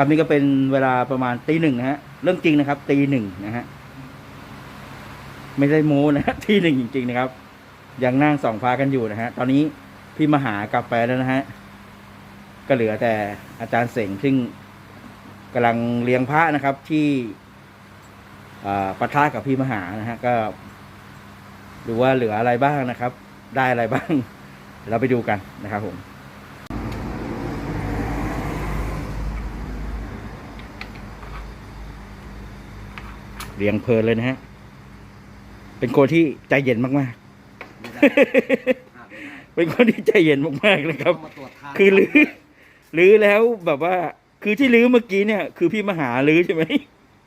ครับนี่ก็เป็นเวลาประมาณตีหนึ่งนะฮะเรื่องจริงนะครับตีหนึ่งนะฮะไม่ได้โม้นะฮะตีหนึ่งจริง ๆ นะครับ ยังนั่งส่องฟ้ากันอยู่นะฮะตอนนี้พี่มหากลับไปแล้วนะฮะก็เหลือแต่อาจารย์เสงซึ่งกำลังเลี้ยงพระนะครับที่อ่าปะทะกับพี่มหานะฮะก็ดูว่าเหลืออะไรบ้างนะครับ ได้อะไรบ้าง เราไปดูกันนะครับผม เลี้ยงเพลินเลยนะฮะ เป็นคนที่ใจเย็นมากๆ เป็นคนที่ใจเย็นมากๆเลยครับต้องมาตรวจทานคือลื้อลื้อแล้วแบบว่า คือที่ลื้อเมื่อกี้เนี่ย คือพี่มหาลื้อใช่ไหม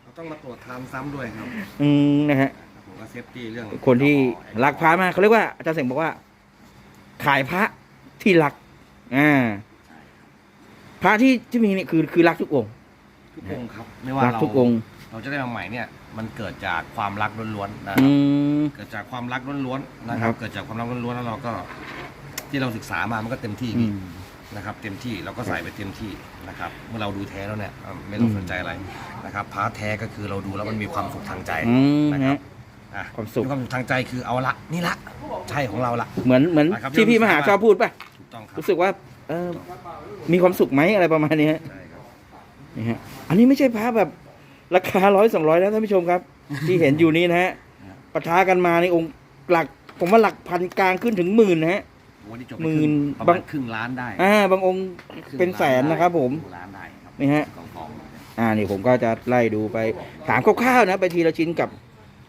เราต้องมาตรวจทานซ้ำด้วยครับ อืมนะฮะผมก็เซฟตี้เรื่อง คนที่รักพระมากเขาเรียกว่าอาจารย์เสงบอกว่า ขายพระที่รัก อ่า พระที่ที่มีเนี่ยคือคือรักทุกองค์ทุกองค์ครับ ไม่ว่ารักเราทุกองค์ เราจะได้มาใหม่เนี่ย มันเกิดจากความรักล้วนๆนะคอืรับ ม เกิดจากความรักล้วนๆนะคครัรับบ เกิดจากความรักล้วนๆแล้วเราก็ที่เราศึกษามามันก็เต็มที่อืมนะครับ เต็มที่เราก็ใส่ไปเต็มที่นะครับ เมื่อเราดูแท้แล้วเนี่ยเอ่อไม่ต้องอืมสนใจอะไรนะครับพาร์ทแท้ก็คือเราดูแล้วมันมีความสุขทางใจอืมนะนะครับอะความสุข ความสุขทางใจคือเอาละนี่ละใช่ของเราละ เหมือนเหมือนนะครับ ที่พี่มหาชอบพูดป่ะ ถูกต้องครับรู้สึกว่าเออมีความสุขไหมอะไรประมาณนี้ฮะใช่ครับนี่ฮะอันนี้ไม่ใช่พระแบบ ราคาร้อยสองร้อยนะท่านผู้ชมครับ ที่เห็นอยู่นี้นะฮะปะทะกันมาในองค์หลัก ผมว่าหลักพันกลางขึ้นถึงหมื่นนะฮะวันนี้จบหมื่นประบามางณครึ่งล้านได้อ่าบางองค์เป็นแสนนะครับผมคงล้านได้ครับนี่ฮะกองทองอ่านี่ผมก็จะไล่ดูไปถามคร่าวๆนะ ไปทีละชิ้นกับ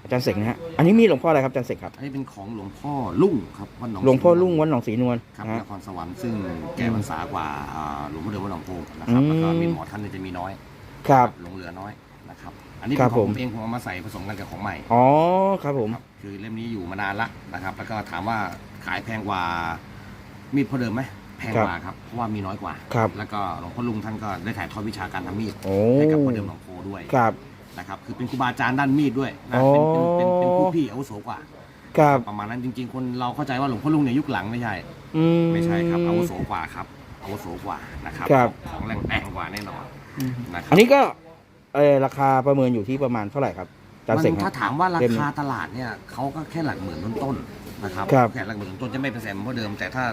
อาจารย์เสกนะฮะอันนี้มีหลวงพ่ออะไรครับอาจารย์เสกครับอันนี้เป็นของหลวงพ่อลุ่งครับวัดหนองหลวงพ่อสีนลุ่งวัดหนองศรีนวลครับนะฮะนครสวรรค์ซึ่งแก่พรรษากว่าอ่าหลวงพ่อเดิมวัดหนองโพนะครับอืมแล้วก็มีหมอท่านเนี่ยจะมีน้อย ครับหลงเหลือน้อยนะครับ อันนี้ครัเป็นบของผมผมเองผมเอามาใส่ผสมกันกับของใหม่อ๋อครับผม ครับคือเล่มนี้อยู่มานานละนะครับแล้วก็ถามว่าขายแพงกว่ามีดพ่อเดิมไหมแพงกว่าครับเพราะว่ามีน้อยกว่า ครับ แล้วก็หลวงพ่อลุงท่านก็ได้ถ่ายทอดวิชาการทำมีดโอ้ให้กับพ่อเดิมหนองโพด้วย ครับ นะครับคือเป็นครูบาอาจารย์ด้านมีดด้วยนะอ๋อเป็นเป็นเป็นเป็นผู้พี่อาวุโสกว่า ครับประมาณนั้นจริง ๆ คนเราเข้าใจว่าหลวงพ่อลุงเนี่ยยุคหลังไม่ใช่ อืม ไม่ใช่ครับอาวุโสกว่าครับอาวุโสกว่านะครับครับ ของแรงแรงกว่าแน่นอนนะครัอันนี้ก็ เออราคาประเมินอยู่ที่ประมาณเท่าไหร่ครับอาจารย์เสกมันคถ้ารับ ถามว่าราเล่มนี้คาตลาดเนี่ยเขาก็แค่หลักหมื่นต้นๆนะครับครับ แค่หลักหมื่นต้นๆจะไม่เป็นแสนเหมือนเดิม แต่ถ้า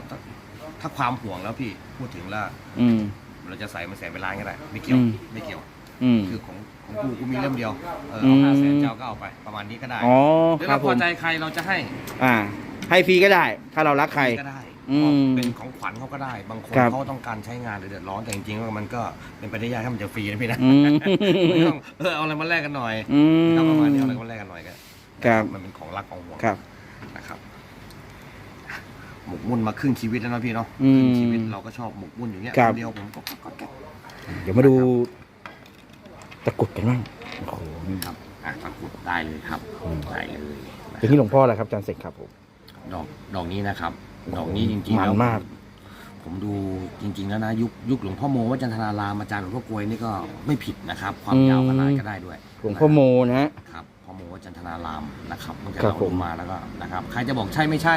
ถ้าความห่วงแล้วพี่พูดถึงแล้วอืม เราจะใส่มาแสนเป็นล้านก็ได้ไม่เกี่ยวอืม ไม่เกี่ยว อืม คือของของกูกูมีเล่มเดียวเอออืเอามห้าแสนเจ้าก็เอาไปประมาณนี้ก็ได้อ๋อหรือครัเราบพผอมใจใครเราจะให้อ่า ให้ฟรีก็ได้ ถ้าเรารักใคร ก็ได้ อืม เป็นของขวัญเขาก็ได้ บางคนครับ เขาต้องการใช้งานหรือเดือดร้อนแต่จริงๆว่ามันก็เป็นไปได้ยากถ้ามันจะฟรีนะพี่นะอืมไม่ต้องเออเอาอะไรมาแลกกันหน่อยอืมครับประมาณนี้เอาอะไรมาแลกกันหน่อยก็ครับ มันเป็นของรักของห่วงครับ นะครับหมกมุ่นมาครึ่งชีวิตแล้วนะพี่เนาะอืมครึ่งชีวิตเราก็ชอบหมกมุ่นอยู่เนี้ยครับ นเดียวผมก็ก็ก็ก็เดี๋ยวมาดู ตะกรุดกันบ้างโอ้โหนี่ครับอะตะกรุดได้เลยครับอืมได้เลยนะเป็นที่หลวงพ่ออะไรครับอาจารย์เสกครับผม ดอก ดอกนี้นะครับ ดอกนี้จริงๆมันแล้วมาก ผมดูจริง ๆ แล้วนะยุคยุคหลวงพ่อโมวัดจันทรารามอาจารย์หลวงพ่อกลวยนี่ก็ไม่ผิดนะครับ ความยาวขนาดก็ได้ด้วยหลวงพ่อโมนะฮะ ครับพ่อโมวัดจันทรารามนะครับมันจะครับเราผลมงมาแล้วก็นะครับใครจะบอกใช่ไม่ใช่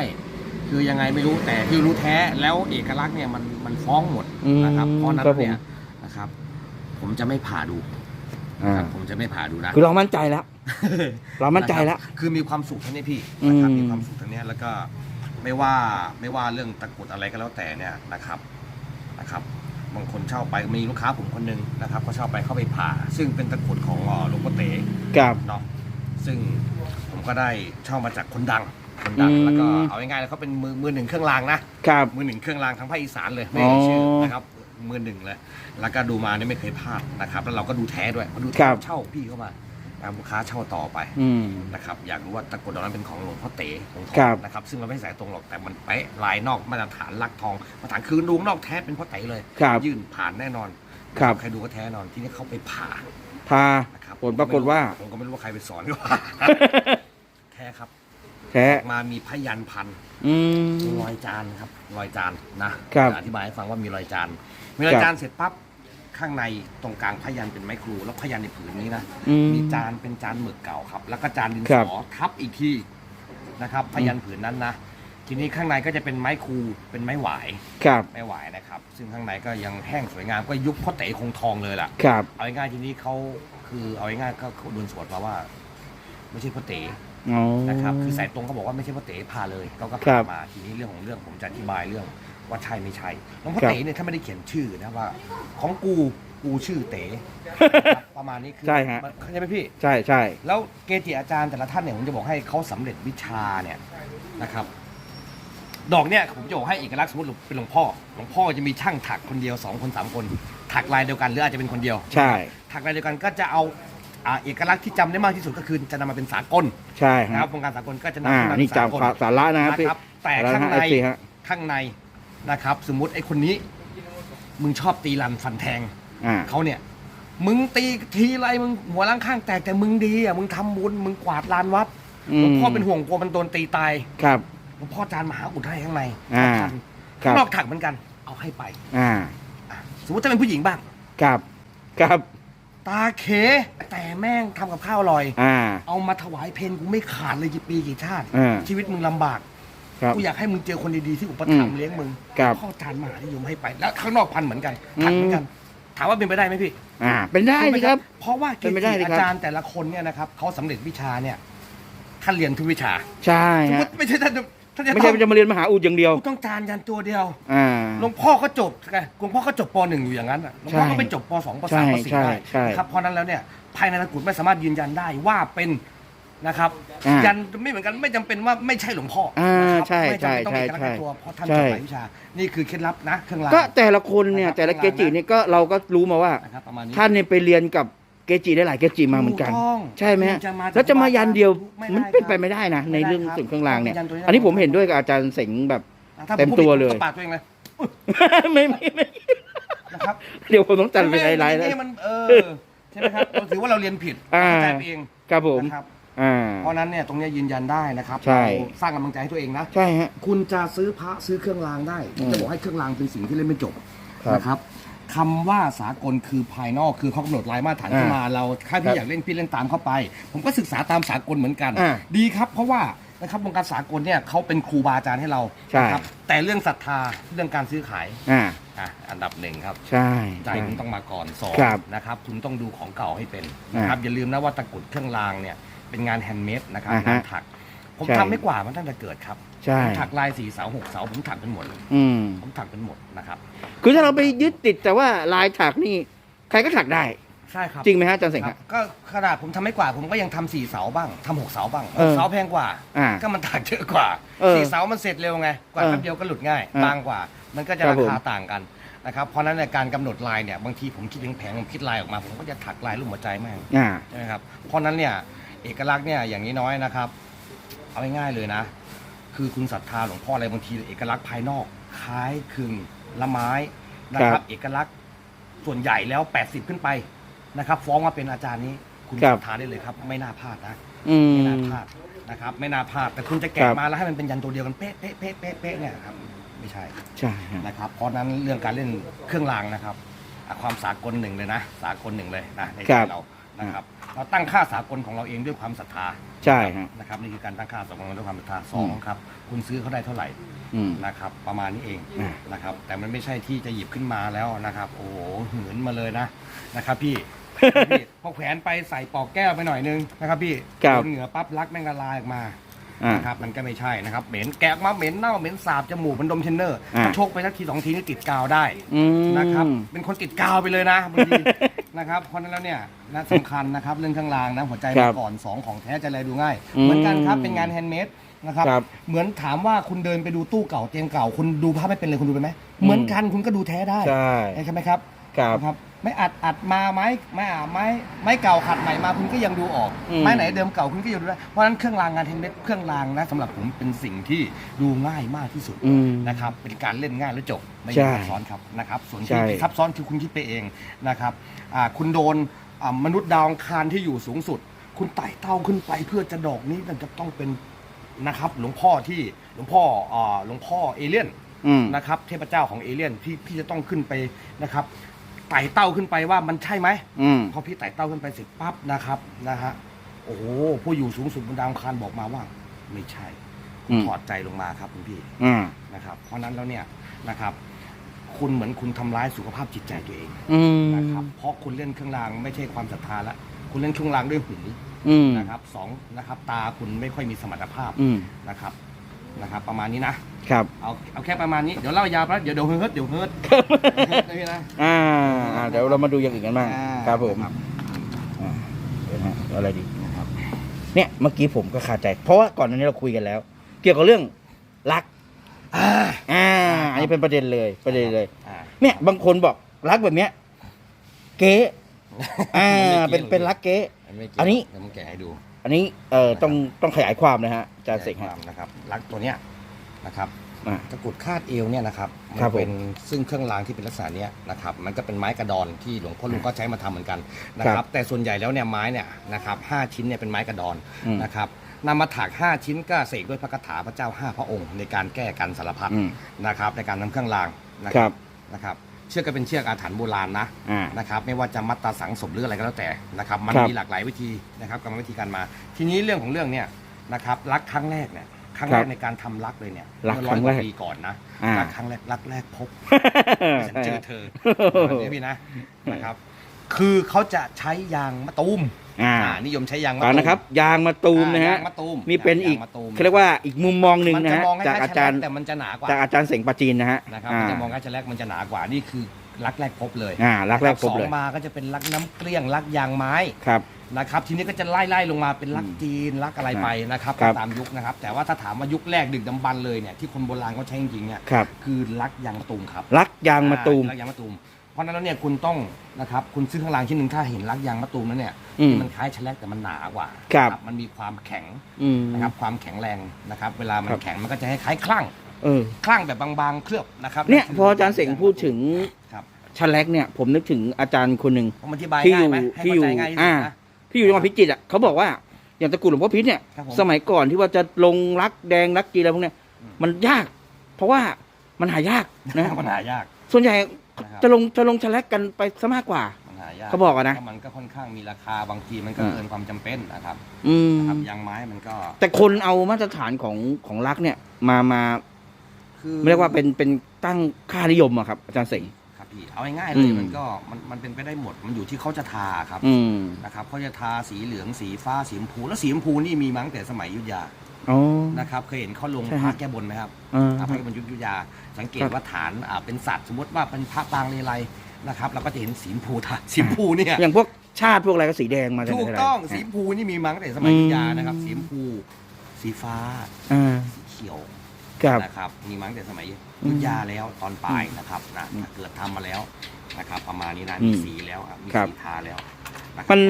คือยังไงไม่รู้แต่ที่รู้แท้แล้วเอกลักษณ์เนี่ยมันมันฟ้องหมดอืมนะครับเพราะฉะนั้นครับผมเนี่ยนะครับ ผมจะไม่ผ่าดูอ่าครับผมจะไม่ผ่าดูนะ คือเรามั่นใจแล้ว เรามั่นใจแล้วนะครับคือมีความสุขทั้งนี้พี่นะครับอืม มีความสุขทั้งนี้แล้วก็ ไม่ว่าไม่ว่าเรื่องตะกรุดอะไรก็แล้วแต่เนี่ยนะครับนะครับบางคนเช่าไปมีลูกค้าผมคนหนึงนะครับเขาเช่าไปเข้าไปผ่า ซึ่งเป็นตะกรุดของเอ่อหลวงพ่อเต๋กับเนาะซึ่งผมก็ได้เช่ามาจากคนดังคนดังอืมแล้วก็เอาง่ายๆแล้วเขาเป็นมือมือหนึ่งเครื่องรางนะครับมือหนึ่งเครื่องรางทั้งภาคอีสานเลยไม่เอ่ยชื่ออนะครับมือหนึ่งเลย แล้วก็ดูมาเนี่ยไม่เคยพลาดนะครับ แล้วเราก็ดูแท้ด้วยพอดูคแท้รับเช่าพี่เข้ามาตาม ลูกค้าเช่าต่อไปอืม นะครับอยากรู้ว่าตะกรุดเหล่านั้นเป็นของหลวงพ่อเต๋ของทอครังบ นะครับซึ่งเราไม่ใส่ตรงหรอกแต่มันเป๊ะลายนอกมาตรฐานลักทองมาตรฐานคือดูนอกแท้เป็นพ่อเต๋เลย ครับ ยื่นผ่านแน่นอนครับ ใครดูก็แท้แน่นอนที่นี่เขาไปผ่าพานะครับผลปรากฏว่า ผมก็ไม่รู้ว่าใครไปสอนก็ว่าแท้ครับแท้ออกมามีพยันพัน อืมรอยจานครับรอยจานนะครับ จะอธิบายให้ฟังว่ามีรอยจานมีรอยครับจานเสร็จปั๊บ ข้างในตรงกลางพยันเป็นไม้ครูแล้วพยันในผืนนี้นะอืม มีจานเป็นจานหมึกเก่าครับ แล้วก็จานดินครัสบ อทับอีกทีนะครับพยันผืนนั้นนะทีนี้ข้างในก็จะเป็นไม้คูเป็นไม้หวายครับ ไม้หวายนะครับ ซึ่งข้างในก็ยังแห้งสวยงามก็ยุคพ่อเต๋คงทองเลยล่ะ ครับ เอาง่ายๆทีนี้เขาคือเอาง่ายๆก็เขาโดนสวนมาว่า ไม่ใช่พ่อเต๋อ๋อ นะครับคือสายตรงเขาบอกว่าไม่ใช่พ่อเต๋พาเลยเขาก็ครัพาบ มาทีนี้เรื่องของเรื่องผมจะอธิบายเรื่อง ว่าใช่ไม่ใช่หลวงพ่อครับ เต๋เนี่ยถ้าไม่ได้เขียนชื่อนะว่า ของกูกูชื่อเต๋นะครับประมาณนี้คือใช่ฮะ มันเข้าใจไหมพี่ ใช่ใช่ แล้วเกจิอาจารย์แต่ละท่านเนี่ยผมจะบอกให้เขาสำเร็จวิชาเนี่ยนะครับ ดอกเนี่ยผมจะบอกให้เอกลักษณ์สมมติเป็นหลวงพ่อหลวงพ่อจะมีช่างถักคนเดียวสองคนสามคนถักลายเดียวกันหรืออาจจะเป็นคนเดียว ใช่ถักลายเดียวกันก็จะเอาอ่าเอกลักษณ์ที่จำได้มากที่สุดก็คือจะนำมาเป็นสากลใช่นะคฮะรับวงการสากลก็จะนำอ่าขึ้นมานี่เป็นสากลจำสาระนะครับพี่นะครับแต่สาระข้างฮะใน FC ฮะ ข้างใน นะครับ สมมุติไอ้คนนี้ มึงชอบตีรันฟันแทงอ่าเขาเนี่ย มึงตีทีไรมึงหัวล้างข้างแตกแต่มึงดีอะมึงทำบุญมึงกวาดลานวัดอืหลวงมพ่อเป็นห่วงกลัวมันโดนตีตายครับ หลวงพ่อจานมหาอุดให้ข้างในอ่า ทันครับนอกถักเหมือนกัน เอาให้ไปอ่าอะสมมติถ้าเป็นผู้หญิงบ้าง ครับครับตาเขแต่แม่งทำกับข้าวอร่อย อ่า เอามาถวายเพนกูไม่ขาดเลยกี่ปีกี่ชาติ อ่า ชีวิตมึงลำบาก ครับกูอยากให้มึงเจอคนดีๆที่อุปถัมอืภ์มเลี้ยงมึงครับพ่อจานมหานิยมให้ไป แล้วข้างนอกพันเหมือนกันถักเหมือนกัน ถามว่าเป็นไปได้ไหมพี่อ่า เป็นได้สิครับ เพราะว่าเกเป็นไปจิได้สิครับ อาจารย์แต่ละคนเนี่ยนะครับเขาสำเร็จวิชาเนี่ยท่านเรียนทุกวิชาใช่สมมฮะติไม่ใช่ท่านจะท่านจะไม่ต้ใช่องจะมาเรียนมหาอุดอย่างเดียวกูต้องจานยันตัวเดียว อ่า หลวงพ่อก็จบไงหลวงพ่อก็จบปหนึ่งอยู่อย่างนั้นน่ะหลวงพ่อก็ไปจบปสองปใช่สามปสี่ใช่ได้ใช่ นะครับเพราะนั้นแล้วเนี่ยภายในตะกรุดไม่สามารถยืนยันได้ว่าเป็น นะครับอ่ายัยันไม่เหมือนกันไม่จำเป็นว่าไม่ใช่หลวงพ่ออ่านะครับใช่ไม่จำเป็นต้องใช่เอกลักษณ์ใช่ในตัวเพราะท่านใช่จบหลายวิชา นี่คือเคล็ดลับนะเครื่องรางก็แต่ละคนเนี่ยนะครับแต่ละเกจิเนี่ยก็เราก็รู้มาว่า นะครับประมาณนี้ ท่านเนี่ยไปเรียนกับเกจิได้หลายเกจิมาเหมือนกัน ถูต้องใช่ไหมฮะคุณจะมาแล้วจะมายันเดียวไม่มันด้เป็นไปครับไม่ได้นะ ในไม่ได้เรื่องครับสิ่งเครื่องรางเนี่ยต้องยันตัวนี้ อันนี้ผมเห็นด้วยกับอาจารย์เสงแบบ ถ้าผเต็มพูดตัวผิดเลยก็ปากตัวเองเลยไม่ไม่ไม่นะครับเดี๋ยวผมต้องจัดเป็นไฮไลท์แล้วม่มันเออใช่ไหมครับเราถือว่าเราเรียนผิดอ่า เข้าใจไปเองครับผม นะครับ อ่า เพราะฉะนั้นเนี่ยตรงเนี้ยยืนยันได้นะครับใช่ เราสร้างกำลังใจให้ตัวเองนะ ใช่ฮะ คุณจะซื้อพระซื้อเครื่องรางได้ผมจะบอกให้เครื่องรางเป็นสิ่งที่เล่นไม่จบครับนะครับคำว่าสากลคือภายนอกคือเขากำหนดลายมาตรฐานขึ้นมาเราถ้าครัพี่บอยากเล่นพี่เล่นตามเข้าไป ผมก็ศึกษาตามสากลเหมือนกัน อ่าดีครับ เพราะว่านะครับวงการสากลเนี่ยเขาเป็นครูบาอาจารย์ให้เราใช่ นะครับแต่เรื่องศรัทธาเรื่องการซื้อขายอ่า อะอันดับหนึ่งครับ ใช่ ใจใช่คุณต้องมาก่อนสองครับนะครับ คุณต้องดูของเก่าให้เป็นนะครับอย่าลืมนะว่าตะกรุดเครื่องรางเนี่ย เป็นงานแฮนด์เมดนะครับอ่าฮะงานถัก ผมใช่ทำไม่กว่ามันตั้งแต่เกิดครับใช่ ผมถักลายสีเสาหกเสาผมถักเป็นหมดเลยอืม ผมถักเป็นหมดนะครับคือถ้าเราไปยึดติดแต่ว่าลายถักนี่ ใครก็ถักได้ ใช่ครับจริงไหมฮะอาจารย์เสงคครัรับบก็ขนาดผมทำไม่กว่าผมก็ยังทำสี่เสาบ้างทำหกเสาบ้างเออเสาแพงกว่า อ่าก็มันถักเยอะกว่าเออสี่เสามันเสร็จเร็วไงกว่าเออแป๊บเดียวก็หลุดง่ายเออบางกว่า มันก็จะครัราบผม คาต่างกันนะครับเพราะฉะนั้นในการกำหนดลายเนี่ยบางทีผมคิดแพงๆผมคิดลายออกมา ผมก็จะถักลายรูปหัวใจแม่ง อ่า ใช่ไหมครับ เพราะฉะนั้นเนี่ย เอกลักษณ์เนี่ยอย่างนี้น้อยนะครับ เอาง่ายๆเลยนะ คือคุณศรัทธาหลวงพ่ออะไรบางทีเอกลักษณ์ภายนอกคล้ายคลึงละไม้นะคครัรับบเอกลักษณ์ส่วนใหญ่แล้ว 80 ขึ้นไปนะครับ ฟ้องมาเป็นอาจารย์นี้คุณครัศบรัทธาได้เลยครับ ไม่น่าพลาดนะอืมไม่น่าพลาดนะครับ ไม่น่าพลาดแต่คุณจะคแกะรับมาแล้วให้มันเป็นยันตัวเดียวกันเป๊ะเป๊ะเป๊ะเป๊ะเป๊ะเนี่ยครับไม่ใช่ใช่ฮะนะครับ เพราะฉะนั้นเรื่องการเล่นเครื่องรางนะครับอะความสากลหนึ่งเลยนะ สากลหนึ่งเลยนะในคใจรับเรา นะครับเราตั้งค่าสากลของเราเองด้วยความศรัทธาใช่ฮะ นะครับนี่คือการตั้งค่าสากลด้วยความศรัทธาสอืองมครับ คุณซื้อเขาได้เท่าไหร่อืม นะครับ ประมาณนี้เองอ่า นะครับ แต่มันไม่ใช่ที่จะหยิบขึ้นมาแล้วนะครับ โอ้โหเหินมาเลยนะนะครับ พี่ พี่พอแขวนไปใส่ปอกแก้วไปหน่อยนึงนะครับ พี่ครับ โดนเหงื่อปั๊บลักแม่งละลายออกมา อ่านะครับมันก็ไม่ใช่นะครับเหม็นแกะออกมาเหม็นเน่าเหม็นสาบจมูกมันดมเทนเนอร์อ่า ถ้าชกไปสักทีสองทีนี่ติดกาวได้อืม นะครับเป็นคนติดกาวไปเลยนะบางทีนะครับเพราะฉะนั้นแล้วเนี่ยนะสำคัญนะครับเรื่องข้างรางนะหัวใจคมารับก่อนสองของแท้จะอะไรดูง่าย อืมเหมือนกันครับเป็นงานแฮนด์เมดนะครับครับเหมือนถามว่าคุณเดินไปดูตู้เก่าเตียงเก่าคุณดูภาพไม่เป็นเลยคุณดูไปนไหมเหมือนกันคุณก็ดูแท้ได้ใช่ ใช่ไหมครับ ครับ นะครับ ไม่อัดอัดมาไม้ไม่อะไม้ไม้เก่าขัดใหม่มาคุณก็ยังดูออกอืม ไม้ไหนเดิมเก่าคุณก็ยังดูได้เพราะฉะนั้นเครื่องรางงานแฮนด์เมดเครื่องรางนะสำหรับผมเป็นสิ่งที่ดูง่ายมากที่สุดอืม นะครับ เป็นการเล่นง่ายและจบไม่ใช่ซับซ้อนครับนะครับส่วนใช่ ที่ซับซ้อนคือคุณคิดไปเองนะครับอ่าคุณโดนอ่ามนุษย์ดาวอังคารที่อยู่สูงสุด คุณไต่เต้าขึ้นไปเพื่อจะดอกนี้มันจะต้องเป็นนะครับ หลวงพ่อที่หลวงพ่ออ่าหลวงพ่อเอเลี่ยน อืม นะครับเทพเจ้าของเอเลี่ยนที่พี่จะต้องขึ้นไปนะครับ ไต่เต้าขึ้นไปว่ามันใช่ไหมอืม พอพี่ไต่เต้าขึ้นไปเสร็จปั๊บนะครับนะฮะโอ้โหผู้อยู่สูงสุดบนดาวอังคารบอกมาว่า ไม่ใช่อืม ถอดใจลงมาครับคุณพี่อ่านะครับ เพราะฉะนั้นแล้วเนี่ยนะครับ คุณเหมือนคุณทำร้ายสุขภาพจิตใจตัวเองอืมนะครับเพราะคุณเล่นเครื่องรางไม่ใช่ความศรัทธาละคุณเล่นเครื่องรางด้วยหูอืมนะครับสองนะครับ ตาคุณไม่ค่อยมีสมรรถภาพอืมนะครับ นะครับประมาณนี้นะ ครับเอาเอาแค่ประมาณนี้ เดี๋ยวเล่ายาวไปแล้วเดี๋ยวเดี๋ยวเฮิร์ตเดี๋ยวเฮิร์ตเฮิร์ตนะพี่นะ อ่าอ่าเดี๋ยวเรามาดูอย่างอื่นกันบ้างอ่าครับผมครับ อ่าเดี๋ยวนะฮะเอาอะไรดี นะครับ เนี่ยเมื่อกี้ผมก็คาใจ เพราะว่าก่อนหน้านี้เราคุยกันแล้ว เกี่ยวกับเรื่องรักอ่าอ่าอันนี้เป็นประเด็นเลยประเด็นเลย อ่า เนี่ยบางคนบอกรักแบบเนี้ย เก๊อ่าเป็นเป็นรักเก๊ไม่เกี่ยวอันนี้เดี๋ยวผมแกะให้ดู อันนี้เอ่อต้องต้องขยายความนะฮะอาจารย์เสกคฮะวามนะครับรักตัวเนี้ยนะครับอ่าตะกรุดคาดเอวเนี่ยนะครับมัครับผมเป็นซึ่งเครื่องรางที่เป็นลักษณะเนี้ยนะครับมันก็เป็นไม้กระดอนที่หลวงพ่อลุงก็ใช้มาทำเหมือนกันนะคครัรับบแต่ส่วนใหญ่แล้วเนี่ยไม้เนี่ยนะครับห้าชิ้นเนี่ยเป็นไม้กระดอนอืม นะครับนำมาถากห้าชิ้นก็เสกด้วยพระคาถาพระเจ้าห้าพระองค์ ในการแก้กันสารพัดอืมนะครับในการนำเครื่องรางนะครับนะครับ เชือกก็เป็นเชือกอาถรรพ์โบราณนะอ่า นะครับ ไม่ว่าจะมัดตาสังศพหรืออะไรก็แล้วแต่นะครับ มันครับมีหลากหลายวิธีนะครับกรรมวิธีการมา ทีนี้เรื่องของเรื่องเนี่ยนะครับรักครั้งแรกเนี่ยครั้งแรคกรับในการทำรักเลยเนี่ยรักเมื่อร้อยครั้งกว่าแรกปีก่อนนะอ่ารักครั้งแรกรักแรกพบฉันเจอเธอเนี่ยพี่นะนะครับ คือเขาจะใช้ยางมะตูมอ่าอ่านิยมใช้ยางมะฟังตูม นะครับ ยางมาตูมนะฮะ อ่ายางมะตูมนี่เป็นอีกยางมะตูม เขาเรียกว่าอีกมุมมองหนึ่งมันนะจะฮะ มองให้จากคล้อาจารย์แต่มันจะหนากว่าจากอาจารย์เสงปาจีนนะฮะนะครับอ่ามันจะมองแค่แรกมันจะหนากว่านี่คือรักแรกพบเลยอ่ารักแรกพบสอเลงยมาก็จะเป็นรักน้ำเกลี้ยงรักยางไม้ครับ นะครับ ทีนี้ก็จะไล่ไล่ลงมาเป็นรักอืมจีนรักอะไรไปนะครับครับ ตามยุคนะครับ แต่ว่าถ้าถามว่ายุคแรกดึกดำบรรพ์เลยเนี่ยที่คนโบราณเขาใช้จริงๆเนี่ยครับ คือรักยางมะตูมครับรักยางมาตูม อ่รักยางมะตูม เพราะฉะนั้นแล้วเนี่ยคุณต้องนะครับคุณซื้อข้างล่างชิ้นหนึ่งถ้าเห็นรักยางมะตูมนั้นเนี่ยอืมมันคล้ายแฉลกแต่มันหนากว่าครับมันมีความแข็งอืม นะครับความแข็งแรงนะครับ เวลามันครับแข็งมันก็จะคล้ายๆคลั่งเออ คลั่งแบบบางๆเคลือบนะครับเนี่ยคืพออาจารย์เสงพูดถึงครับชันแลกเนี่ย ผมนึกถึงอาจารย์คนหนึ่ง ผมอธิบายที่อง่ายยู่ไหมให้ที่อยู่เข้าใจง่ายที่สุอ่าดนะ ที่อยู่จังหวัดพิจิตรอะเขาบอกว่าอย่างตะกรุดหลวงพ่อพิษเนี่ย ครับผมสมัยก่อนที่ว่าจะลงรักแดงรักจีนอะไรพวกเนี้ยอืม มันยาก เพราะว่ามันหายากนะมันหายาก ส่วนใหญ่ นะครับจะลงจะลงชันแลกกันไปซะมากกว่า มันหายากเขาบอกอะนะแล้วมันก็ค่อนข้างมีราคาบางทีมันก็อ่าเกินความจำเป็นนะครับอืมนะครับยางไม้มันก็แต่คนเอามาตรฐานของของรักเนี่ย มามาคือเรียกว่าเป็นเป็นตั้งค่านิยมอะครับ อาจารย์เสง ครับพี่เอาง่ายๆอืเลยม มันก็มันมันเป็นไปได้หมดมันอยู่ที่เขาจะทาครับอืม นะครับเขาจะทาสีเหลืองสีฟ้าสีชมพูแล้วสีชมพูนี่มีมาตั้งแต่สมัยอยุธยา อ๋อ นะครับเคยเห็นเขาลงใช่พฮะระแก้บนไหมครับอ่าอ่าพระแก้บนอยุธยา สังเกตครับว่าฐานอ่าเป็นสัตว์สมมติว่าเป็นพระปางเลไลนะครับเราก็จะเห็นสีชมพูทาสีชมพูเนี่ยอย่างพวกชาติพวกอะไรก็สีแดงมาถูกไหนๆต้องอะสีชมพูนี่มีมาตั้งแต่สมัยอยุธยานะครับอืมสีชมพูสีฟ้าอ่าสีเขียว ครับ นะครับมีมาตั้งแต่สมัยอืมยุธยาแล้วตอนปลายนะครับนะอืมเกิดทำมาแล้วนะครับ ประมาณนี้นะอืมมีสีแล้วครับมีครับ สีทาแล้วะครับมัน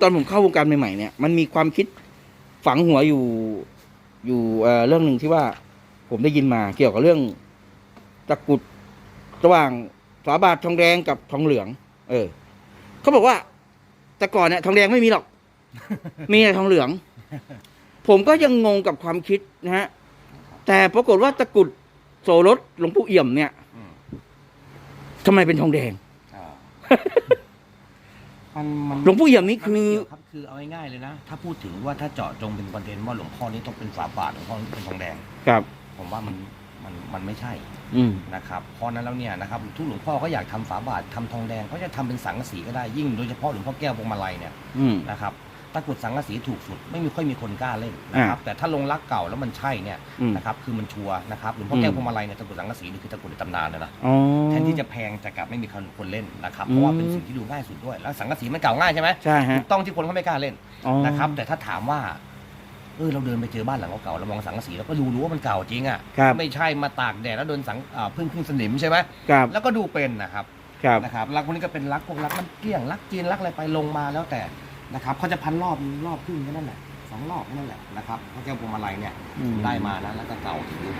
ตอนผมเข้าวงการใหม่ๆเนี่ยมันมีความคิดฝังหัวอยู่ อยู่เอ่อเรื่องหนึ่งที่ว่าผมได้ยินมาเกี่ยวกับเรื่องตะกรุดระหว่างฝาบาททองแดงกับทองเหลือง เออเขาบอกว่า แต่ก่อนเนี่ยทองแดงไม่มีหรอก มีแต่ทองเหลือง ผมก็ยังงงกับความคิดนะฮะแต่ปรากฏว่าตะกรุดโสรสหลวงปู่เอี่ยมเนี่ยอืมทำไมเป็นทองแดงอ่ามันมันหลวงปู่เอี่ยมนี่มันคืไม่อเกี่ยว ครับคือเอาง่ายๆเลยนะ ถ้าพูดถึงว่าถ้าเจาะจงเป็นประเด็นว่าหลวงพ่อนี้ต้องเป็นฝาบาทหลวงพ่อนี้เป็นทองแดง ครับ ผมว่ามันมันมันไม่ใช่อืม นะครับเพราะนั้นแล้วเนี่ยนะครับทุกหลวงพ่อก็อยากทำฝาบาททำทองแดงเขาจะทำเป็นสังกะสีก็ได้ยิ่งโดยเฉพาะหลวงพ่อแก้วพวงมาลัยเนี่ยอืม นะครับ ตะกรุดสังกะสีถูกสุด ไม่มีค่อยมีคนกล้าเล่นนะครับ แต่ถ้าลงรักเก่าแล้วมันใช่เนี่ยอืมนะครับคือมันชัวร์นะครับหลวงพ่อแก้วอืมพวงมาลัยเนี่ยตะกรุดสังกะสีนี่คือตะกรุดในตำนานเลยนะอ๋อแทนที่จะแพงแต่กลับไม่มีคนคนเล่นนะครับเพราะว่าเป็นสิ่งที่ดูง่ายสุดด้วยแล้วสังกะสีมันเก่าง่ายใช่ไหมใช่ฮะถูกต้องที่คนเขาไม่กล้าเล่นอ๋อนะครับ แต่ถ้าถามว่าเออเราเดินไปเจอบ้านหลังเก่าๆเรามองสังกะสีแล้วก็ดูรู้ว่ามันเก่าจริงอะครับไม่ใช่มาตากแดดแล้วโดนสังอ่าพึ่งพึ่งสนิมใช่ไหมครับแล้วก็ดูเป็นนะครับครับนะครับรักพวกนี้ก็เป็นรักพวกรักน้ำเกลี้ยงรักจีนรักอะไรไปลงมาแล้วแต่ นะครับเขาจะพันรอบรอบครึ่งแค่นั้นแหละสองรอบแค่นั้นแหละนะครับพระแก้วพวงมาลัยเนี่ยอืม ได้มานะแล้วก็เก่าถึงยุค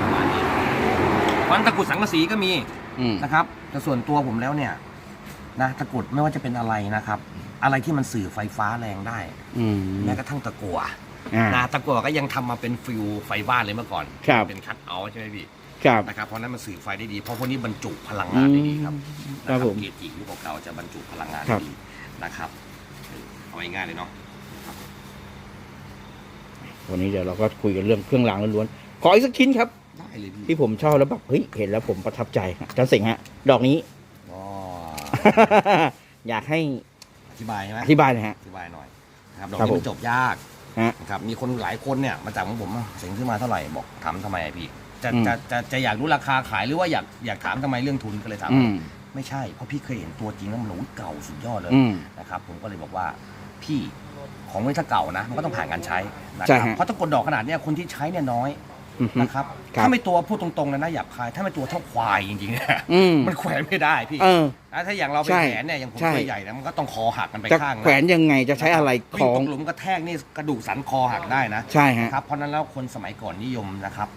ประมาณนี้วันตะกรุดสังกะสีก็มีอืม นะครับแต่ส่วนตัวผมแล้วเนี่ยนะตะกรุดไม่ว่าจะเป็นอะไรนะครับ อะไรที่มันสื่อไฟฟ้าแรงได้อืมแม้กระทั่งตะกั่วอ่า นะตะกั่วก็ยังทำมาเป็นฟิวไฟบ้านเลยเมื่อก่อนครับ เป็นคัตเอาท์ใช่ไหมพี่ ครับ นะครับเพราะนั้นมันสื่อไฟได้ดีเพราะพวกนี้บรรจุพลังงานได้ดีครับครับผมเกจิยุคเก่าๆจะบรรจุพลังงานครัได้บดีนะครับ เอาง่ายๆเลยเนาะวันนี้เดี๋ยวเราก็คุยกันเรื่องเครื่องรางล้วนๆขออีกสักชิ้นครับ ได้เลยพี่ที่ผมชอบแล้วแบบเฮ้ยเห็นแล้วผมประทับใจอาจารย์สิงห์ฮะ ดอกนี้ อ๋ออยากให้อธิบายใช่ไหมอธิบายหนะฮะ อธิบายหน่อยนะครับดอกครับนี้ผมมันจบยากฮะนะครับมีคนหลายคนเนี่ยมาจากของผมอะเสียงขึ้นมาเท่าไหร่บอกถามทำไมอะพี่จะอืม จะจะจะอยากรู้ราคาขายหรือว่าอยากอยากถามทำไมเรื่องทุนก็เลยถามอืมไม่ใช่เพราะพี่เคยเห็นตัวจริงแล้วมันโหเก่าสุดยอดเลย อืม นะครับผมก็เลยบอกว่า พี่ของนี่ถ้าเก่านะมันก็ต้องผ่านการใช้นะใช่ครับฮะเพราะถ้ากดดอกขนาดเนี้ยคนที่ใช้เนี่ยน้อยอืมนะครับครับ ถ้าไม่ตัวพูดตรงๆเลยนะหยาบคาย ถ้าไม่ตัวเท่าควายจริงๆเนี่ยอืมมันแขวนไม่ได้พี่เออ นะถ้าอย่างเราไปใช่แขวนเนี่ยอย่างผมใช่ ตัวใหญ่นะมันก็ต้องคอหักกันไปจะข้างนะแขวนยังไงจะใช้อะไรควิ่ล้องตกหลุมกระแทกนี่กระดูกสันคอหักได้นะ ใช่ฮะนะครับเพราะฉะนั้นแล้วคนสมัยก่อนนิยมนะครับ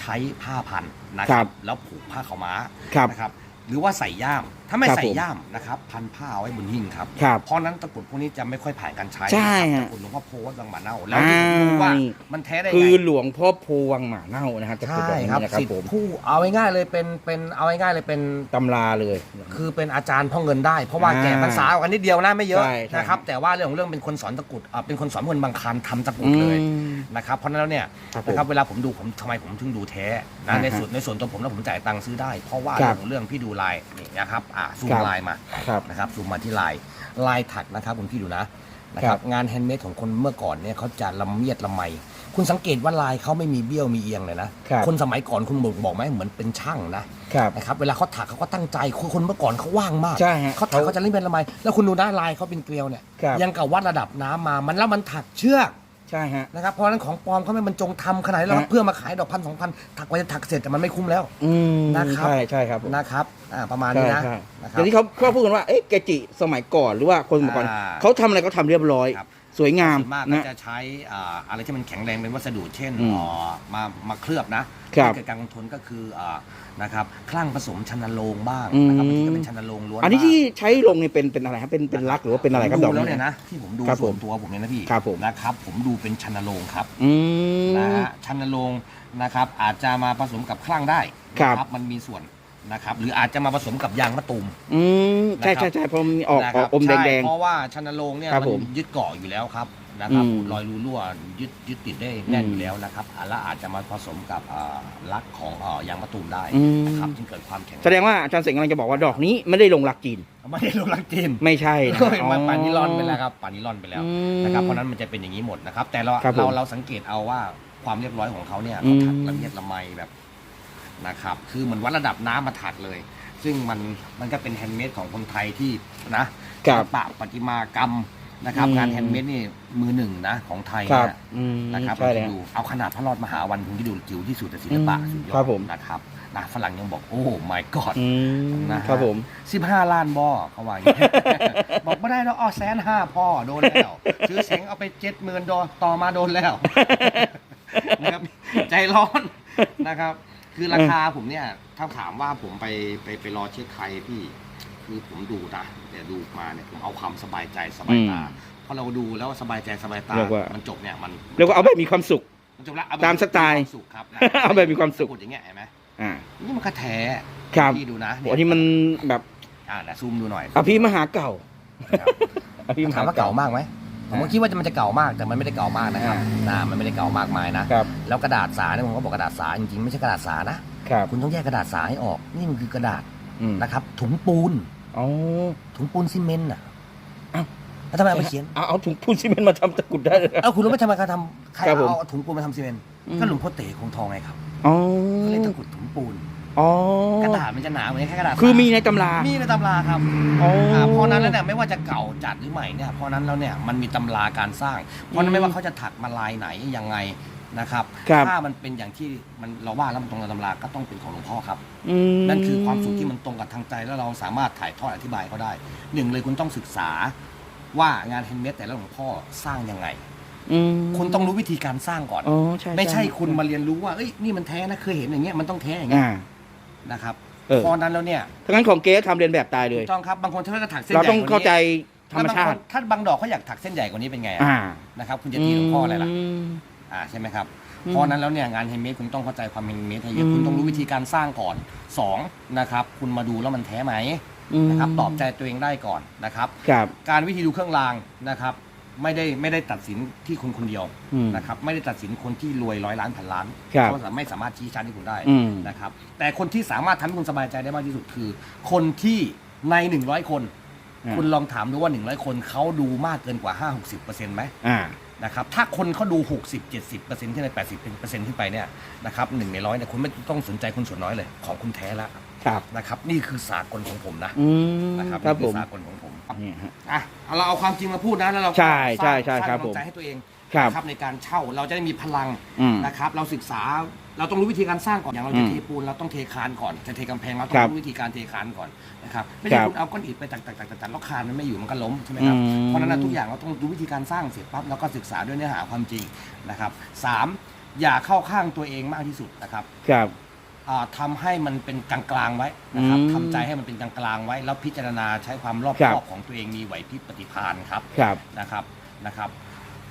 ใช้ผ้าพันนะคครัรับบแล้วผูกผ้าขาวม้าครับนะครับ หรือว่าใส่ย่าม ถ้าไม่ครับใส่ผมย่ามนะครับ พันผ้าเอาไว้บนหิ้งครับ ครับเพราะฉะนั้นตะกรุดพวกนี้จะไม่ค่อยผ่านการใช้ใช่นะครับฮะตะกรุดหลวงพ่อโพวัดบางหมาเน่าแล้วที่ผมรู้ว่าอ่านี่ มันแท้ได้คืไงอหลวงพ่อโพวังหมาเน่านะครับตะกรุดใช่แบบนี้ครับนะครับสิทผมธิ์ผู้เอาง่ายๆเลยเป็นเป็นเอาง่ายๆเลยเป็น ตำราเลย คือเป็นอาจารย์พ่อเงินได้ เพราะว่าอ่าแก่ภาษากว่านิดเดียวนะไม่เยอะใช่ใช่ นะครับแต่ว่าเรื่องของเรื่องเป็นคนสอนตะกรุดอ่าเป็นคนสอนคนบางคันทำตะกรุดเลยอืม นะครับเพราะฉะนั้นแล้วเนี่ยครับผมนะครับเวลาผมดูผมทำไมผมถึงดูแท้นะอ่าฮะในส่วนในส่วนตัวผมแล้วผมจ่ายตังค์ซื้อได้ เพราะว่าครัเรื่บองของเรื่องพี่ดูลายนี่นะครับอ่าซูครัมบลายมาครับ นะครับซูมมาที่ลายลายถักนะครับคุณพี่ดูนะนะคครัรับบ งานแฮนด์เมดของคนเมื่อก่อนเนี่ยเขาจะละเมียดละไม คุณสังเกตว่าลายเขาไม่มีเบี้ยวมีเอียงเลยนะครับ นสมัยก่อนคุณบอกบอกไหมเหมือนเป็นช่างนะครับ นะครับเวลาเขาถักเขาก็ตั้งใจคนคนเมื่อก่อนเขาว่างมากใช่ฮะเขาถักเขาจะเล่นเป็นละไมแล้วคุณดูนะลายเขาเป็นเกลียวเนี่ยครับ ยังกับวัดระดับน้ำมามันแล้วมันถักเชือก ใช่ฮะ นะครับเพราะฉะนั้นของปลอมเขาไม่บรรจงทำขนาดนี้แล้วฮะ เพื่อมาขายดอกพันสองพันถักไปจะถักเสร็จแต่มันไม่คุ้มแล้ว อืมนะครับ ใช่ใช่ครับผมนะครับอ่าประมาณใช่นี้นะใช่นะคอรับย่างที่เขาเขาพูดกันว่าเอ๊ะเกจิสมัยก่อนหรือว่าคนสมัยก่อนอ่าเขาทำอะไรเขาทำเรียบร้อย ครับ สวยงามส่วนมากก็นะ จะใช้อ่าอะไรที่มันแข็งแรงเป็นวัสดุเช่นอืมเอ่อมามาเคลือบนะครับเกิดการลงทุนก็คืออ่า นะครับคลั่งผสมชันโลงบ้างนะครับอืม บางทีก็เป็นชันโลงล้วนอันนี้บ้างที่ใช้ลงนี่เป็นเป็นอะไรครับเป็นเป็นลักษณ์หรือว่าเป็นอะไรครับผมดดูอกแล้วนี้เนี่ยนะ ที่ผมดูครับส่วนผมตัวผมเนี่ยนะพี่ครับผมนะครับผมดูเป็นชันโลงครับอืม นะฮะชันโลงนะครับอาจจะมาผสมกับคลั่งได้ครับนะมันมีส่วนนะครับหรืออาจจะมาผสมกับยางมะตูม อืมใช่นะครับใช่ใช่เพราะมันมีออกนะอคอรักอมแดง ใช่แดงเพราะว่าชันโลงเนี่ยครับมันผม ยึดเกาะอยู่แล้วครับ นะครับอืม รอยรูรั่วยึดยึดติดได้แน่นอืมอยู่แล้วนะครับอะแล้วอาจจะมาผสมกับอ่าลักของอ่ายางมะตูมได้อืมนะครับจึงเกิดความแข็งแสดงว่าอาจารย์เสงกำลังจะบอกว่าดอกนี้ไม่ได้ลงลักจีน ไม่ได้ลงลักจีนไม่ใช่นะมันปานิลอนไปแล้วครับปานิลอนไปแล้วอืม นะครับเพราะฉะนั้นมันจะเป็นอย่างนี้หมดนะครับ แต่เราครับผมเราเราสังเกตเอาว่าความเรียบร้อยของเขาเนี่ยอืเขามถักละเมียดละไมแบบนะครับ คือเหมือนวัดระดับน้ำมาถักเลย ซึ่งมันมันก็เป็นแฮนด์เมดของคนไทยที่นะศิลปะประติมากรรม นะครับอืมงานแฮนด์เมดนี่มือหนึ่งนะของไทยครับนะอืมนะครับใช่เลยเราดูเอาขนาดพระรอดมหาวันคุณที่ดูจิ๋วที่สุดแต่ศิลปะอืมสุดยอครัดบผมนะครับนะฝรั่งยังบอกโอ้ my god อืมนะฮะ ครับผม สิบห้าล้านบ่อเขาว่าอย่างนี้ บอกไม่ได้แล้วอ้อแสนห้าพ่อโดนแล้ว ซื้อเสียงเอาไปเจ็ดหมื่นดอต่อมาโดนแล้ว นะครับ ใจร้อนนะครับ คือราคาผมเนี่ย ถ้าถามว่าผมไปไปไปรอเช็คใครพี่ คือผมดูนะแต่ดูมาเนี่ยผมเอาความสบายใจสบายตาอืมพอเราดูแล้วสบายใจสบายตา เรียกว่ามันจบเนี่ยมันเรียกว่าเอาแบบมีความสุข มันจบแล้วเอแบบตามสไตล์มีความสุขครับนะเอาแบบมีความสุขกดอย่างเงี้ยเห็นไหมอ่า นี่มันก็แท้ครับพี่ดูนะโอ้ที่มันแบบอ่าเดี๋ยวซูมดูหน่อยอภิมหาเก่าครับ อภิมหาถามว่าเก่ามากไหมผมก็คิดว่ามันจะเก่ามากแต่มันไม่ได้เก่ามากนะครับอ่านะมันไม่ได้เก่ามากมายนะ ครับแล้วกระดาษสาเนี่ยผมก็บอกกระดาษสาจริงๆไม่ใช่กระดาษสานะครับ คุณต้องแยกกระดาษสาให้ออก นี่มันคือกระดาษ อืม นะครับ ถุงปูน อ๋อ ถุงปูนซีเมนต์อะอ้าว แล้วทำไมเอาไปเขียน เอาเอาถุงพูนซีเมนต์มาทำตะกรุดได้เลยครับเอ้าคุณรู้ไหมทำไมเขาทำใครครับผม เอาถุงปูนมาทำซีเมนต์อืมก็หลวงพ่อเต๋คงทองไงครับอ๋อก็เลยตะกรุดถุงปูน อ๋อกระดาษมันจะหนาเหมือนแค่กระดาษคือมีในตำรา มีในตำราครับอ๋ออ่าเพราะนั้นแล้วเนี่ยไม่ว่าจะเก่าจัดหรือใหม่เนี่ยเพราะนั้นแล้วเนี่ยมันมีตำราการสร้าง เพราะนั้นไม่ว่าเขาจะถักมาลายไหนยังไง นะครับครับ ถ้ามันเป็นอย่างที่มันเราว่าแล้วมันตรงกับตำราก็ต้องเป็นของหลวงพ่อครับ อืม นั่นคือความสุขที่มันตรงกับทางใจแล้วเราสามารถถ่ายทอดอธิบายเขาได้หนึ่งเลยคุณต้องศึกษาว่างานแฮนด์เมดแต่ละหลวงพ่อสร้างยังไง อืมคุณต้องรู้วิธีการสร้างก่อน อ๋อใช่ไม่ใช่คุณมาเรียนรู้ว่าเอ้ยนี่มันแท้นะเคยเห็นอย่างเงี้ยมันต้องแท้อย่างเงี้ยอ่านะครับเออ พอนั้นแล้วเนี่ยถ้างั้นของเก๊ทำเรียนแบบตายเลยถูกต้องครับบางคนเขาจะถักเส้นใหเราญ่ต้องกว่นี้เข้าใจธรรมชาแล้วบงติคนถ้าบางดอกเขาอยากถักเส้นใหญ่กว่านี้เป็นไงอะอ่านะครับ คุณจะตีหลวงพ่ออะไรล่ะ ม อ่าใช่ไหมครับอืมเพราะฉะนั้นแล้วเนี่ยงานแฮนด์เมดคุณต้องเข้าใจความแฮนด์เมดให้เยอะอืมคุณต้องรู้วิธีการสร้างก่อนสองนะครับคุณมาดูแล้วมันแท้ไหมมนะครับตอบใจตัวเองได้ก่อนนะครับครับ การวิธีดูเครื่องรางนะครับไม่ได้ไม่ได้ตัดสินที่คนคนเดียวอืมนะครับไม่ได้ตัดสินคนที่รวยร้อยล้านพันล้านครับเขาไม่สามารถชี้ชันให้คุณได้อืมนะครับแต่คนที่สามารถทำให้คุณสบายใจได้มากที่สุดคือ คนที่ใน100คนอ่าคุณลองถามดูว่า100คนเขาดูมากเกินกว่า5-60%ไหมอ่านะครับถ้าคนเขาดู 60-70%ที่ใน80%ขึ้นไปเนี่ยนะครับหนึ่งในร้อยเนี่ยคุณไม่ต้องสนใจคนส่วนน้อยเลย ของคุณแท้แล้วครับ นะครับ นี่คือสากลของผมนะอืมนะครับครับนี่ผคืมอสากลของผมเนี่ยฮะ อะเอาเราเอาความจริงมาพูดนะแล้วเราก็ใช่ใช่สร้างใช่ครับสางกำลังผมใจให้ตัวเองครับ นะครับในการเช่าเราจะได้มีพลังอืม นะครับ เราศึกษา เราต้องรู้วิธีการสร้างก่อนอย่างเราจะอืมเทปูนเราต้องเทคานก่อนจะเทกำแพงเราต้อครังบรู้วิธีการเทคานก่อนนะครับไม่คใช่รับคุณเอาก้อนอิฐไปตักตักตักตักตักแล้วคานมันไม่อยู่มันก็ล้มใช่ไหมครับอืม เพราะฉะนั้นนะทุกอย่างเราต้องรู้วิธีการสร้างเสร็จปั๊บแล้วก็ศึกษาด้วยเนื้อหาความจริงนะครับสามอย่าเข้าข้างตัวเองมากที่สุดนะครับ ครับ อ่าทำให้มันเป็นกลางๆไว้นะครับอืมทำใจให้มันเป็นกลางๆไว้ แล้วพิจารณาใช้ความรอบครัคบ อบของตัวเองมีไหวพริบปฏิภาณครับครับนะครับนะครับ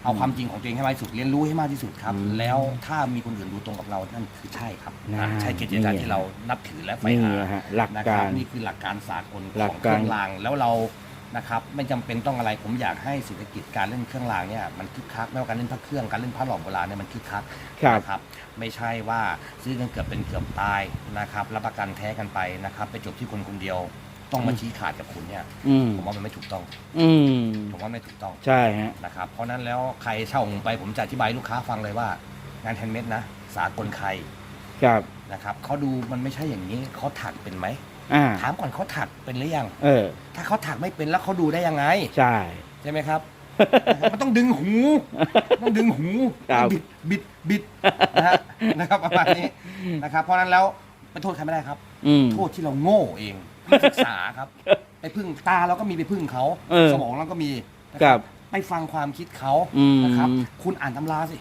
เอาความจริงของตัวเองให้มากที่สุดเรียนรู้ให้มากที่สุดครับอืมแล้วถ้ามีคนอื่นดูตรงกับเรานั่นคือใช่ครับนะอ่าใช่เกจิอาจารย์นี่ที่เรานับถือและใฝ่นี่หาฮะหลักนะคการับรนี่คือหลักการสากลหลัขกองเคการ รื่องรางแล้วเรานะครับไม่จำเป็นต้องอะไรผมอยากให้เศรษฐกิจการเล่นเครื่องรางเนี่ยมันคึกคักไม่ว่าการเล่นพระเครื่องการเล่นพระหลอมโบราณเนี่ยมันคึกคัก ครับ นะครับไม่ใช่ว่าซื้อกันเกือบเป็นเกือบตายนะครับรับประกันแท้กันไปนะครับไปจบที่คนคนเดียว ต้องมาชี้ขาดกับคุณเนี่ยอืมผมว่ามันไม่ถูกต้องอืมผมว่าไม่ถูกต้องใช่ฮะ นะครับเพราะนั้นแล้วใครเช่าผมไปผมจะอธิบายให้ลูกค้าฟังเลยว่า งานแฮนด์เมดนะ สากลใครครับ นะครับเขาดูมันไม่ใช่อย่างนี้เขาถักเป็นไหมอ่า ถามก่อนเขาถักเป็นหรือยัง เออ ถ้าเขาถักไม่เป็นแล้วเขาดูได้ยังไง ใช่ ใช่ไหมครับมันต้องดึงหู ต้องดึงหูครับ บิดบิดบิดนะฮะนะครับประมาณนี้นะครับ เพราะฉะนั้นแล้วไปโทษใครไม่ได้ครับ อืม โทษที่เราโง่เองไม่ ศึกษาครับ ไปพึ่งตาเราก็มีไปพึ่งเขาเออ สมองเราก็มีนะครับไปฟังความคิดเขาอืม นะครับ คุณอ่านตำราสิ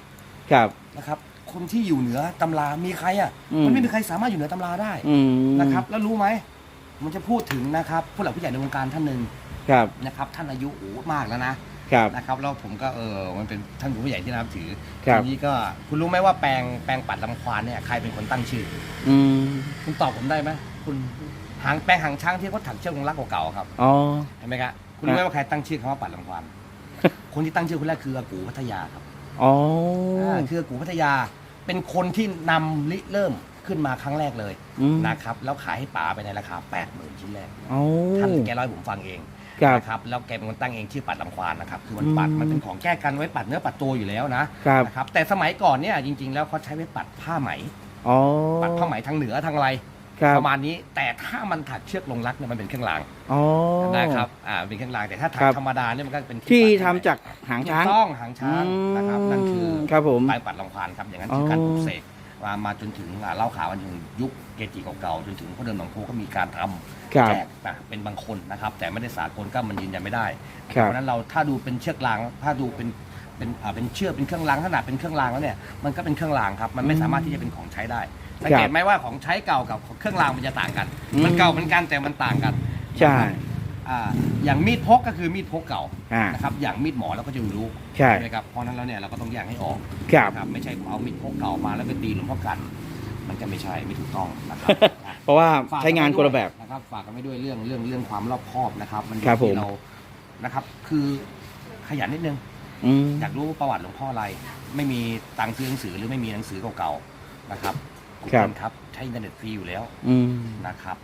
ครับ นะครับ คนที่อยู่เหนือตำรามีใครอะอืม มันไม่มีใครสามารถอยู่เหนือตำราได้อืมนะครับ แล้วรู้ไหมมันจะพูดถึงนะครับผู้หลักผู้ใหญ่ในวงการท่านหนึ่งครับ นะครับ ท่านอายุโอ้มากแล้วนะครับ นะครับแล้วผมก็เออมันเป็นท่านผู้ใหญ่ที่นับถือครับ ทีนี้ก็คุณรู้ไหมว่าแปลงแปลงปัดลำควานเนี่ยใครเป็นคนตั้งชื่อ อืม คุณตอบผมได้ไหมคุณ หางแปลงหางช้างที่เขาถักเชือกลงรักเก่าๆครับอ๋อ เห็นไหมครับคุณรู้ไหมว่าใครตั้งชื่อคำว่าปัดลำควานคนที่ตั้งชื่อคนแรกคืออากูพัทยาครับอ๋ออ่าคืออากูพัทยาเป็นคนที่นำริเริ่มขึ้นมาครั้งแรกเลยอืมนะครับแล้วขายให้ป๋าไปในราคา 8 0,000ชิ้นแรกอ๋อท่านแกเล่าให้ผมฟังเองครับ นะครับแล้วแกเป็นคนตั้งเองชื่อปัดลำควานนะครับคือมันปัดอืม มันเป็นของแก้กันไว้ปัดเนื้อปัดตัวอยู่แล้วนะครับนะครับแต่สมัยก่อนเนี่ยจริง ๆ แล้วเขาใช้ไว้ปัดผ้าไหม อ๋อ ปัดผ้าไหมทางเหนือทางอะไร ครับประมาณนี้แต่ถ้ามันถักเชือกลงรักเนี่ยมันเป็นเครื่องรางอ๋อนะครับอ่าเป็นเครื่องรางแต่ถ้าครัถักบธรรมดาเนี่ยมันก็เป็นที่ปัดทำจากหางถูช้ากงต้องหางช้างนะครับนั่นคือครับผมปลายปัดลำควานครับอย่างนั้นคือการปลูกเสกมามาจนถึงอ่าเล่าข่าววันถึงยุคเกจิเก่าๆจนถึงพ่อเดิมหลวงพ่ก็มีการทำครับแจกนะเป็นบางคนนะครับ แต่ไม่ได้สากลก็มันยืนยันไม่ได้ครัเพบราะฉะนั้นเราถ้าดูเป็นเชือกรางถ้าดูเป็นเป็นอ่าเป็นเชือกเป็นเครื่องรางขนาดเป็นเครื่องรางแล้วเนี่ยมันก็เป็นเครื่องรางครับมันไม่สามารถที่จะเป็นของใช้ได้ สังเกตไหมว่าของใช้เก่ากับเครื่องรางมันจะต่างกันอืมมันเก่าเหมือนกันแต่มันต่างกันใช่อ่าอย่างมีดพกก็คือมีดพกเก่าอ่านะครับอย่างมีดหมอเราก็จะรู้ใช่ไหมครับเพราะฉะนั้นแล้วเนี่ยเราก็ต้องแยกให้ออกครับนะครับไม่ใช่เอามีดพกเก่ามาแล้วไปตีหลวงพ่อกัน มันก็ไม่ใช่ไม่ถูกต้องนะครับอะเพราะว่าฝกใช้งานคนละแบบนะครับฝากกันไว้ด้วยเรื่องเรื่องเรื่องความรอบคอบนะครับมันอยู่ครับผมที่เรานะครับ คือขยันนิดนึงอืมอยากรู้ประวัติหลวงพ่ออะไร ไม่มีตังค์ซื้อหนังสือหรือไม่มีหนังสือเก่าๆนะครับ ครับณครับ ใช้อินเทอร์เน็ตฟรีอยู่แล้วอืม นะครับ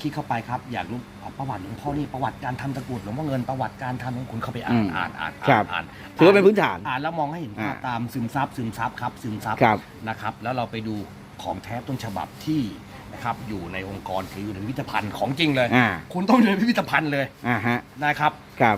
คลิกเข้าไปครับ อยากรู้ประวัติหลวงพ่อนี่ประวัติการทำตะกรุดหลวงพ่อเงินประวัติการทำของคุณเข้าไปอ่านอ่านอ่านครัอ่าบ นอ่านถือว่าเป็นพื้นฐาน อ่านแล้วมองให้เห็นภาพอ่า ตามซึมซับซึมซับครับซึมซับ ครับ นะครับแล้วเราไปดูของแท้ต้นฉบับที่นะครับอยู่ในองค์กรคืออยู่ในพิพิธภัณฑ์ของจริงเลย อ่า คุณต้องอยู่ในพิพิธภัณฑ์เลยอ่าฮะ นะครับ ครับ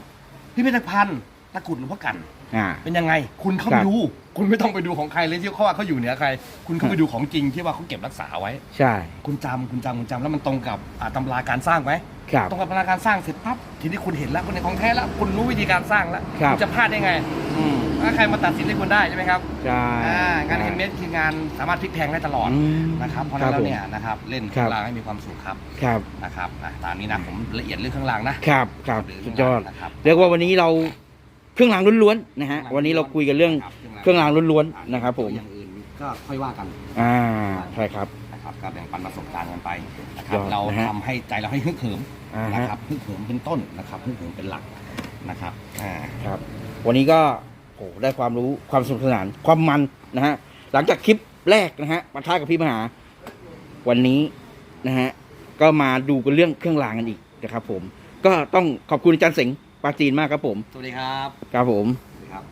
พิพิธภัณฑ์ตะกรุดหลวงพ่อกัน อ่า เป็นยังไงคุณเข้าคไปรับ ดู คุณไม่ต้องไปดูของใครเลยที่เขาว่าเขาอยู่เหนือใคร คุณเข้าไปดูของจริงที่ว่าเขาเก็บรักษาไว้ ใช่คุณจำคุณจำคุณจำแล้วมันตรงกับอ่าตำราการสร้างไหมครับ ตรงกับตำราการสร้างเสร็จปั๊บทีนี้คุณเห็นแล้วคุณในของแท้แล้วคุณรู้วิธีการสร้างแล้วครับ ณจะพลาดได้ไงอืมถ้าใครมาตัดสินให้คุณได้ใช่ไหมครับใช่อ่างานเฮนเมดคืองานสามารถพลิกแพลงได้ตลอดอืมนะครับเพราะฉะนั้นแล้วเนี่ยผมนะครับเล่นเคครัรื่อบงรางให้มีความสุขครับครับนะครับอะตามนี้นะผมละเอียดเรื่องเครื่องรางนะครับครับหรือสุดยอด นะครับ เรียกว่าวันนี้เรา เครื่องรางล้วนๆนะฮะวันนี้เราคุยกันเรื่องเครื่องรางล้วนๆนะครับ ผมอย่างอื่นก็ค่อยว่ากันอ่าใช่ครับนะครับก็แบ่งปันประสบการณ์กันไปนะคยรับอดเรานะฮะทำให้ใจเราให้ฮึกเหิมอ่านะฮะครับฮึกเหิมเป็นต้นนะครับฮึกเหิมเป็นหลักนะครับอ่าครับ วันนี้ก็โหได้ความรู้ความสนุกสนานความมันนะฮะหลังจากคลิปแรกนะฮะปะทะกับพี่มหา วันนี้นะฮะก็มาดูกันเรื่องเครื่องรางกันอีกนะครับผมก็ต้องขอบคุณอาจารย์เสง ปาจีนมากครับผม สวัสดีครับครับผมสวัสดีครับ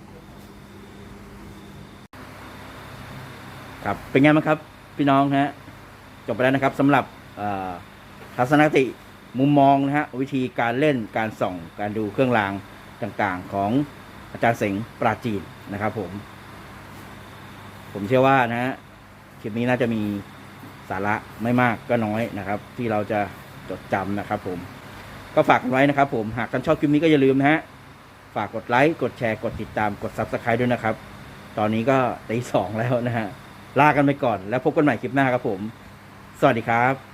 ครับ เป็นไงบ้างครับ พี่น้องฮะ จบไปแล้วนะครับสำหรับเอ่อทัศนคติมุมมองนะฮะวิธีการเล่นการส่อง การดูเครื่องรางต่างๆ ของอาจารย์เสงปราจีนนะครับผม ผมเชื่อว่านะฮะคลิปนี้น่าจะมีสาระไม่มากก็น้อยนะครับ ที่เราจะจดจำนะครับผม ก็ฝากกันไว้นะครับผมหากท่านชอบคลิปนี้ก็อย่าลืมนะฮะฝากกดไลค์กดแชร์กดติดตามกด subscribe ด้วยนะครับ ตอนนี้ก็ตีสองแล้วนะฮะลากันไปก่อนแล้วพบกันใหม่คลิปหน้าครับผม สวัสดีครับ